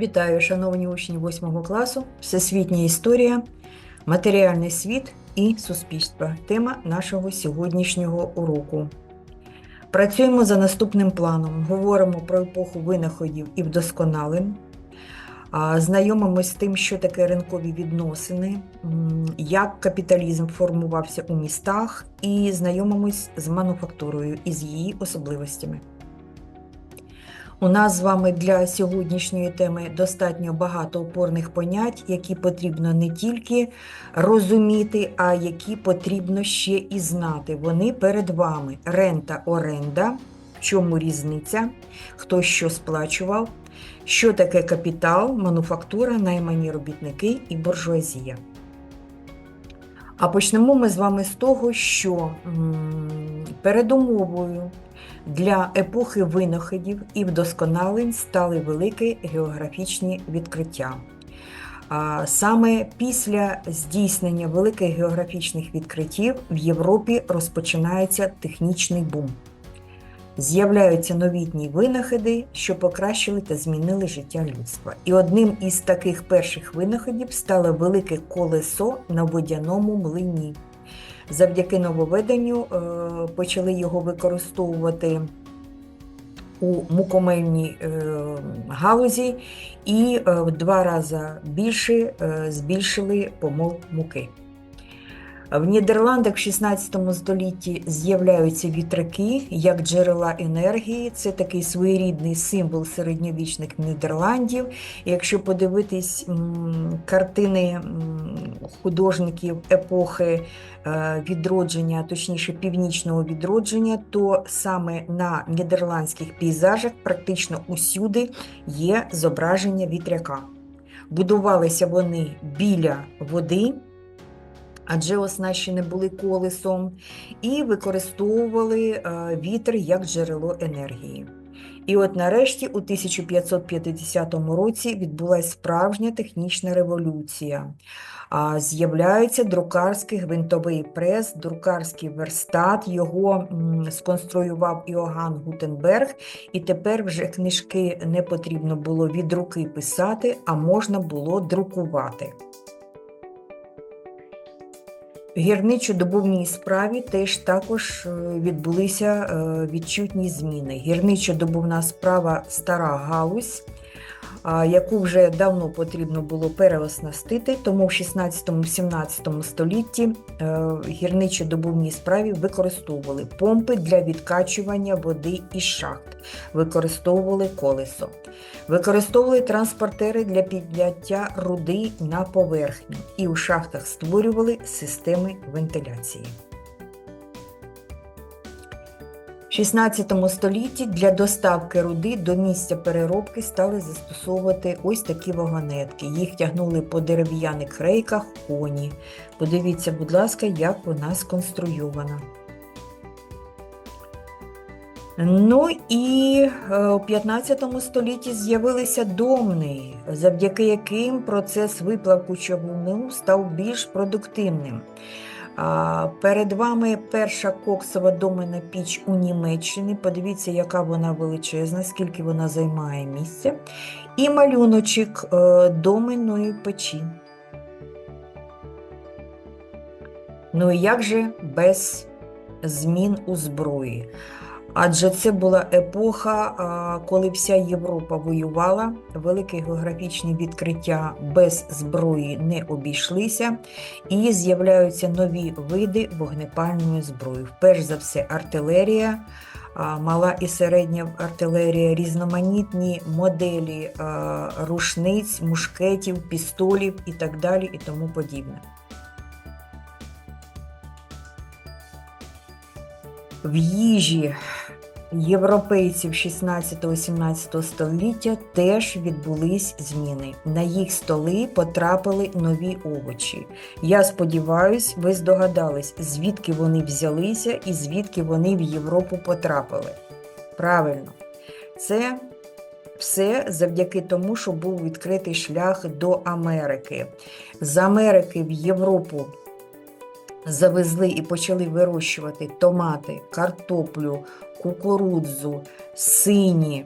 Вітаю, шановні учні 8 класу, Всесвітня історія, матеріальний світ і суспільство. Тема нашого сьогоднішнього уроку. Працюємо за наступним планом. Говоримо про епоху винаходів і вдосконалень. Знайомимось з тим, що таке ринкові відносини, як капіталізм формувався у містах, і знайомимось з мануфактурою і з її особливостями. У нас з вами для сьогоднішньої теми достатньо багато опорних понять, які потрібно не тільки розуміти, а які потрібно ще і знати. Вони перед вами. Рента, оренда, в чому різниця, хто що сплачував, що таке капітал, мануфактура, наймані робітники і буржуазія. А почнемо ми з вами з того, що передумовою для епохи винаходів і вдосконалень стали великі географічні відкриття. Саме після здійснення великих географічних відкриттів в Європі розпочинається технічний бум. З'являються новітні винаходи, що покращили та змінили життя людства. І одним із таких перших винаходів стало велике колесо на водяному млині. Завдяки нововведенню е, почали його використовувати у мукомельній е, галузі і е, в два рази більше збільшили помол муки. В Нідерландах в 16 столітті з'являються вітряки як джерела енергії. Це такий своєрідний символ середньовічних Нідерландів. Якщо подивитись картини художників епохи е, відродження, точніше північного відродження, то саме на нідерландських пейзажах практично усюди є зображення вітряка. Будувалися вони біля води адже оснащені були колесом, і використовували е, вітер як джерело енергії. І от нарешті, у 1550 році, відбулася справжня технічна революція. З'являється друкарський гвинтовий прес, друкарський верстат. Його сконструював Іоганн Гутенберг, і тепер вже книжки не потрібно було від руки писати, а можна було друкувати. В гірничо-добувній справі теж також е, відбулися е, відчутні зміни. Гірничо-добувна справа стара галузь, яку вже давно потрібно було переоснастити, тому в 16-17 столітті е, гірничо-добувній справі використовували помпи для відкачування води із шахт, використовували колесо. Використовували транспортери для підняття руди на поверхню і у шахтах створювали системи вентиляції. В 16 столітті для доставки руди до місця переробки стали застосовувати ось такі вагонетки. Їх тягнули по дерев'яних рейках коні. Подивіться, будь ласка, як вона сконструйована. Ну і е, у 15 столітті з'явилися домни, завдяки яким процес виплавку човну став більш продуктивним. Перед вами перша коксова домена піч у Німеччині. Подивіться, яка вона величезна, скільки вона займає місця. І малюночок е, доменної печі. Ну і як же без змін у зброї? Адже це була епоха, коли вся Європа воювала, великі географічні відкриття без зброї не обійшлися, і з'являються нові види вогнепальної зброї. Перш за все, артилерія, мала і середня артилерія, різноманітні моделі рушниць, мушкетів, пістолів і так далі, і тому подібне. В їжі європейців 16-17 століття теж відбулись зміни. На їх столи потрапили нові овочі. Я сподіваюсь, ви здогадались, звідки вони взялися і звідки вони в Європу потрапили. Правильно, це все завдяки тому, що був відкритий шлях до Америки. З Америки в Європу завезли і почали вирощувати томати, картоплю, кукурудзу, сині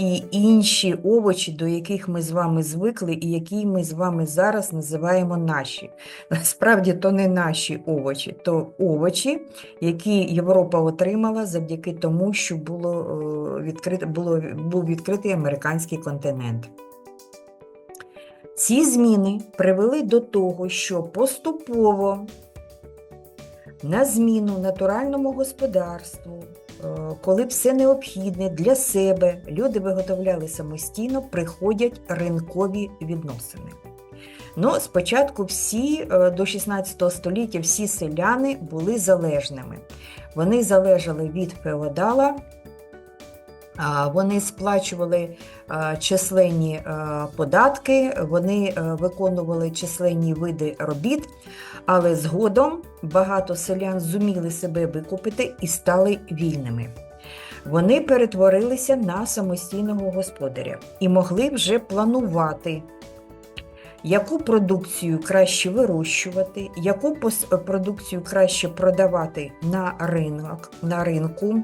і інші овочі, до яких ми з вами звикли, і які ми з вами зараз називаємо наші. Насправді то не наші овочі, то овочі, які Європа отримала завдяки тому, що було, е, відкрит, було, був відкритий американський континент. Ці зміни привели до того, що поступово на зміну натуральному господарству, коли все необхідне для себе люди виготовляли самостійно, приходять ринкові відносини. Ну, спочатку всі е, до 16 століття всі селяни були залежними. Вони залежали від феодала, вони сплачували численні податки, вони виконували численні види робіт, але згодом багато селян зуміли себе викупити і стали вільними. Вони перетворилися на самостійного господаря і могли вже планувати, яку продукцію краще вирощувати, яку пос- продукцію краще продавати на ринок, на ринку,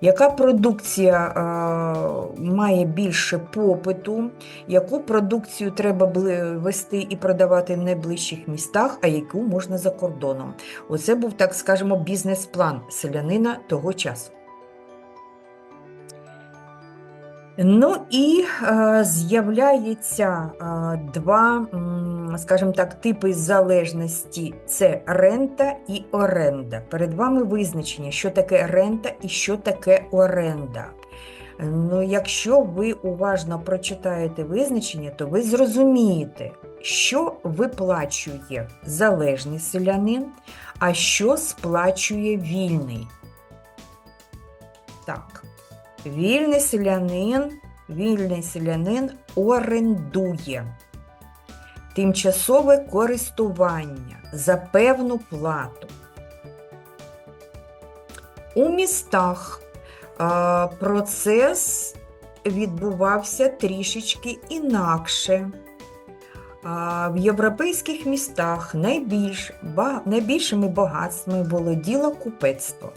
яка продукція е, має більше попиту, яку продукцію треба вести і продавати в найближчих містах, а яку можна за кордоном. Оце був, так скажемо, бізнес-план селянина того часу. Ну і е, з'являється е, два, скажімо так, типи залежності: це рента і оренда. Перед вами визначення, що таке рента і що таке оренда. Ну, якщо ви уважно прочитаєте визначення, то ви зрозумієте, що виплачує залежний селянин, а що сплачує вільний. Так. Вільний селянин, вільний селянин орендує тимчасове користування за певну плату. У містах процес відбувався трішечки інакше. В європейських містах найбільш, найбільшими багатствами володіло купецтво.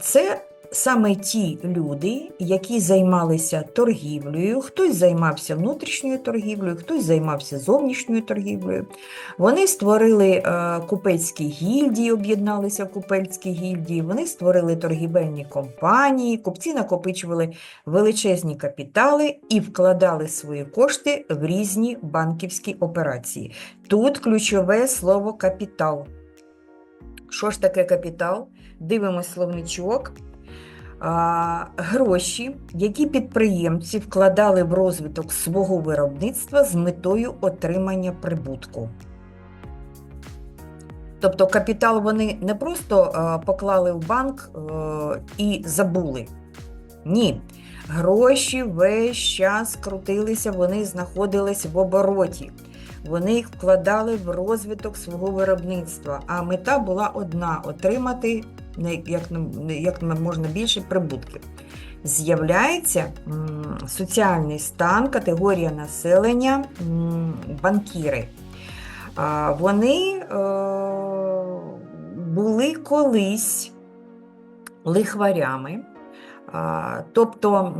Це саме ті люди, які займалися торгівлею, хтось займався внутрішньою торгівлею, хтось займався зовнішньою торгівлею. Вони створили е, купецькі гільдії, об'єдналися в купецькі гільдії, вони створили торгівельні компанії, купці накопичували величезні капітали і вкладали свої кошти в різні банківські операції. Тут ключове слово капітал. Що ж таке капітал? Дивимось словничок. Гроші, які підприємці вкладали в розвиток свого виробництва з метою отримання прибутку. Тобто капітал вони не просто поклали в банк і забули. Ні. Гроші весь час крутилися, вони знаходились в обороті. Вони їх вкладали в розвиток свого виробництва, а мета була одна отримати як, можна більше прибутків. З'являється соціальний стан, категорія населення, банкіри. Вони е, були колись лихварями, тобто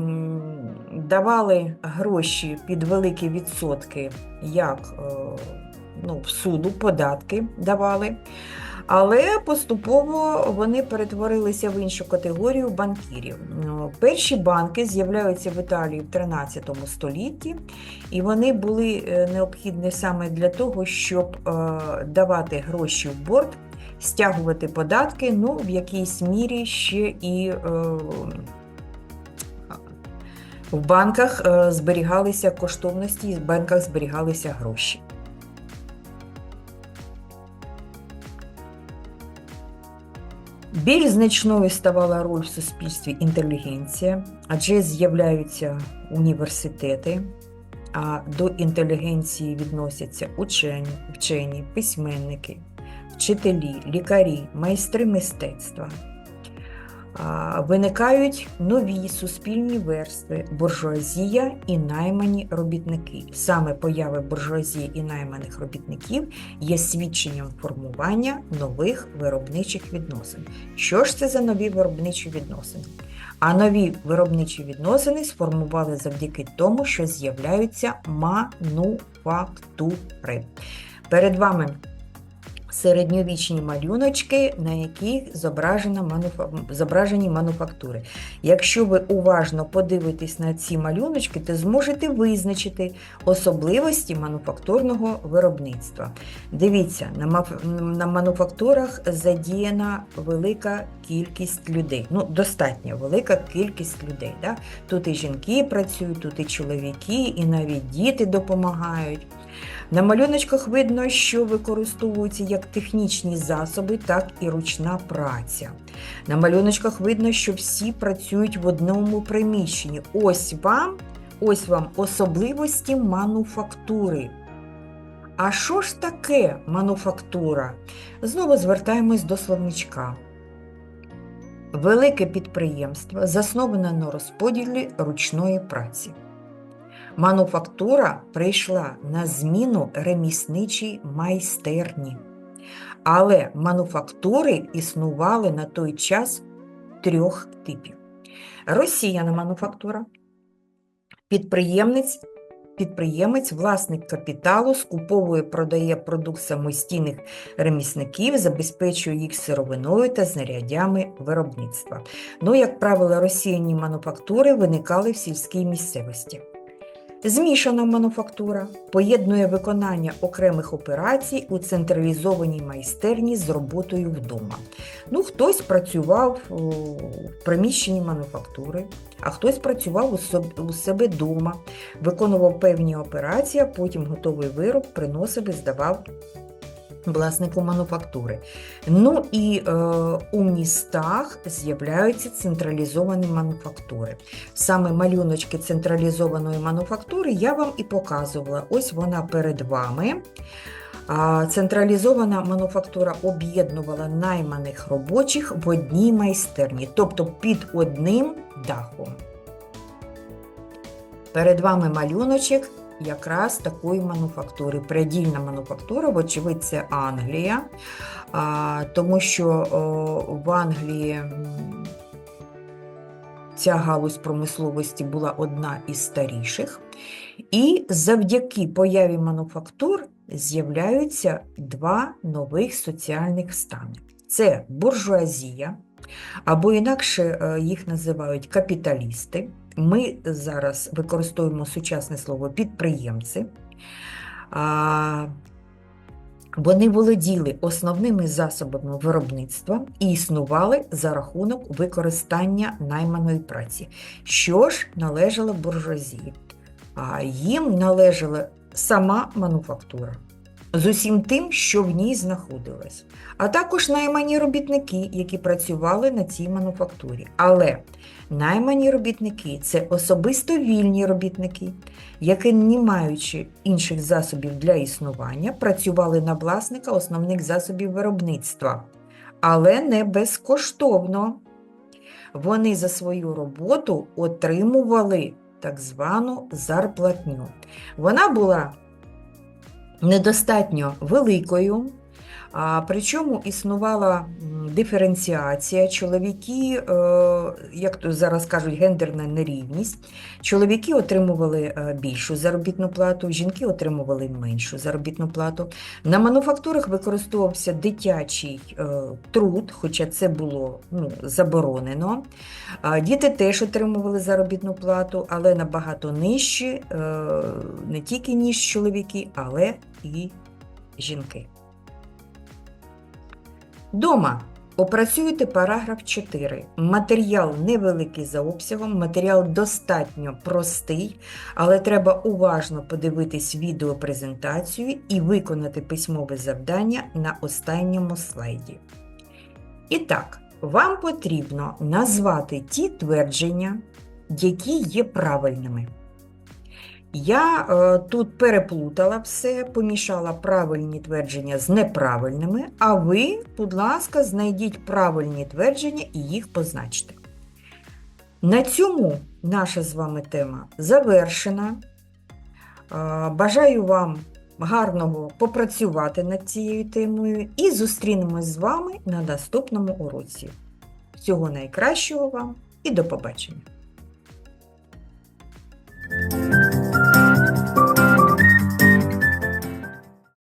давали гроші під великі відсотки, як е, ну, в суду, податки давали. Але поступово вони перетворилися в іншу категорію банкірів. Ну, Перші банки з'являються в Італії в 13 столітті, і вони були е, необхідні саме для того, щоб е, давати гроші в борт, стягувати податки, ну, в якійсь мірі ще і е, в банках зберігалися коштовності, в банках зберігалися гроші. Більш значною ставала роль в суспільстві інтелігенція, адже з'являються університети, а до інтелігенції відносяться учені, вчені, письменники, вчителі, лікарі, майстри мистецтва. Виникають нові суспільні верстви буржуазія і наймані робітники. Саме появи буржуазії і найманих робітників є свідченням формування нових виробничих відносин. Що ж це за нові виробничі відносини? А нові виробничі відносини сформували завдяки тому, що з'являються мануфактури. Перед вами середньовічні малюночки, на яких зображена зображені мануфактури. Якщо ви уважно подивитесь на ці малюночки, то зможете визначити особливості мануфактурного виробництва. Дивіться, на мануфактурах задіяна велика кількість людей. Ну, достатньо велика кількість людей. Да? Тут і жінки працюють, тут і чоловіки, і навіть діти допомагають. На малюночках видно, що використовуються як технічні засоби, так і ручна праця. На малюночках видно, що всі працюють в одному приміщенні. Ось вам, ось вам особливості мануфактури. А що ж таке мануфактура? Знову звертаємось до словничка. Велике підприємство засноване на розподілі ручної праці. Мануфактура прийшла на зміну ремісничій майстерні. Але мануфактури існували на той час трьох типів: розсіяна мануфактура, підприємець, підприємець, власник капіталу, скуповує, продає продукт самостійних ремісників, забезпечує їх сировиною та знарядями виробництва. Ну, як правило, розсіяні мануфактури виникали в сільській місцевості. Змішана мануфактура поєднує виконання окремих операцій у централізованій майстерні з роботою вдома. Ну, Хтось працював в приміщенні мануфактури, а хтось працював у себе вдома, виконував певні операції, а потім готовий вироб приносив і здавав власнику мануфактури. Ну і е, у містах з'являються централізовані мануфактури. Саме малюночки централізованої мануфактури я вам і показувала. Ось вона перед вами. Централізована мануфактура об'єднувала найманих робочих в одній майстерні, тобто під одним дахом. Перед вами малюночок якраз такої мануфактури. Придільна мануфактура, вочевидь, це Англія, тому що в Англії ця галузь промисловості була одна із старіших. І завдяки появі мануфактур з'являються два нових соціальних стани. Це буржуазія, або інакше е, їх називають капіталісти. Ми зараз використовуємо сучасне слово підприємці. Вони володіли основними засобами виробництва і існували за рахунок використання найманої праці, що ж належало буржуазії. Їм належала сама мануфактура з усім тим, що в ній знаходилось, а також наймані робітники, які працювали на цій мануфактурі. Але наймані робітники це особисто вільні робітники, які, не маючи інших засобів для існування, працювали на власника основних засобів виробництва, але не безкоштовно. Вони за свою роботу отримували так звану зарплатню. Вона була недостатньо великою. А Причому існувала диференціація, чоловіки, е, як то зараз кажуть, гендерна нерівність. Чоловіки отримували е, більшу заробітну плату, жінки отримували меншу заробітну плату. На мануфактурах використовувався дитячий е, труд, хоча це було ну, заборонено. Діти теж отримували заробітну плату, але набагато нижчі, не тільки ніж чоловіки, але і жінки. Дома опрацюєте параграф 4. Матеріал невеликий за обсягом, матеріал достатньо простий, але треба уважно подивитись відеопрезентацію і виконати письмове завдання на останньому слайді. І так, вам потрібно назвати ті твердження, які є правильними. Я е, тут переплутала все, помішала правильні твердження з неправильними, а ви, будь ласка, знайдіть правильні твердження і їх позначте. На цьому наша з вами тема завершена. Е, бажаю вам гарного попрацювати над цією темою і зустрінемось з вами на наступному уроці. Всього найкращого вам! і до побачення!